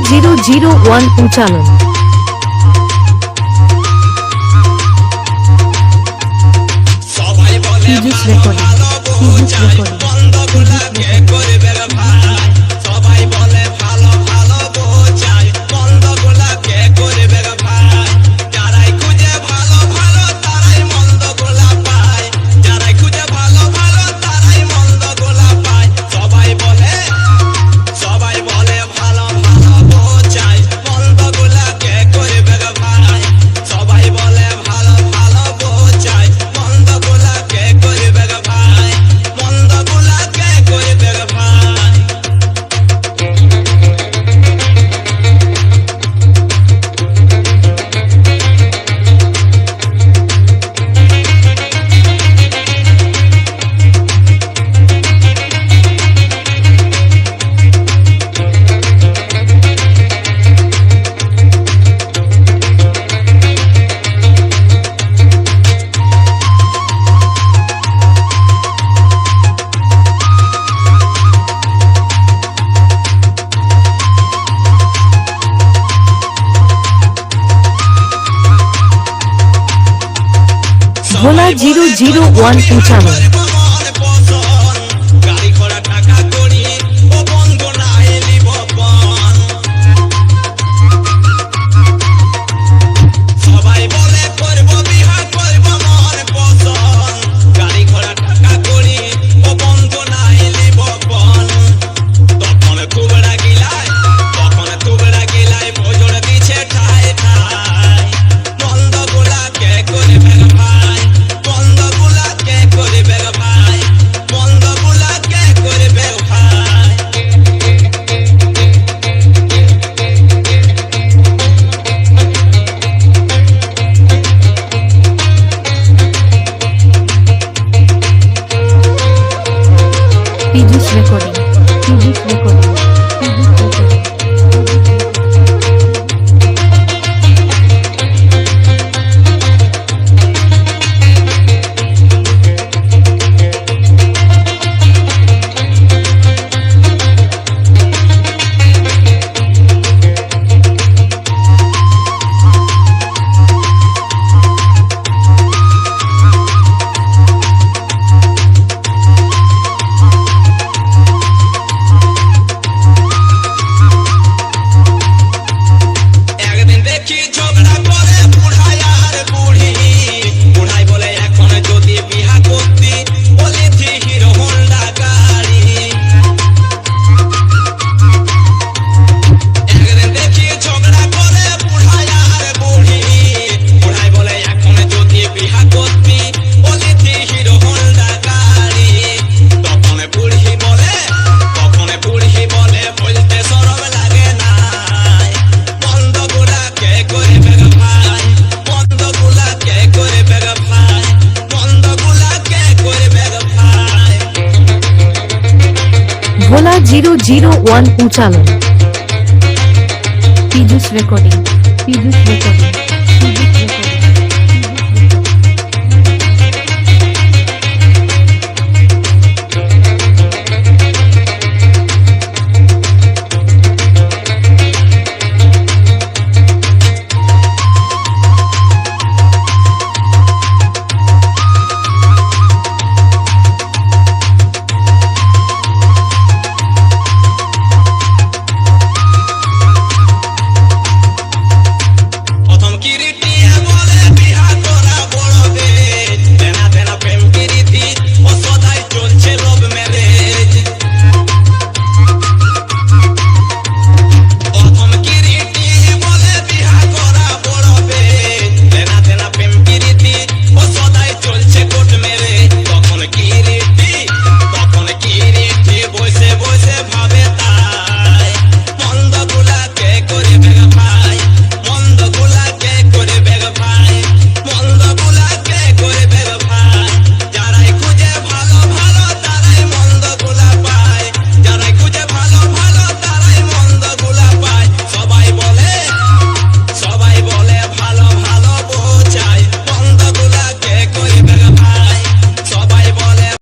zero zero one ઉચ્ચારણ recording recording Bhola zero zero one two channel Pijus recording Pijus recording zero zero one Uchalan Pijush recording Pijush recording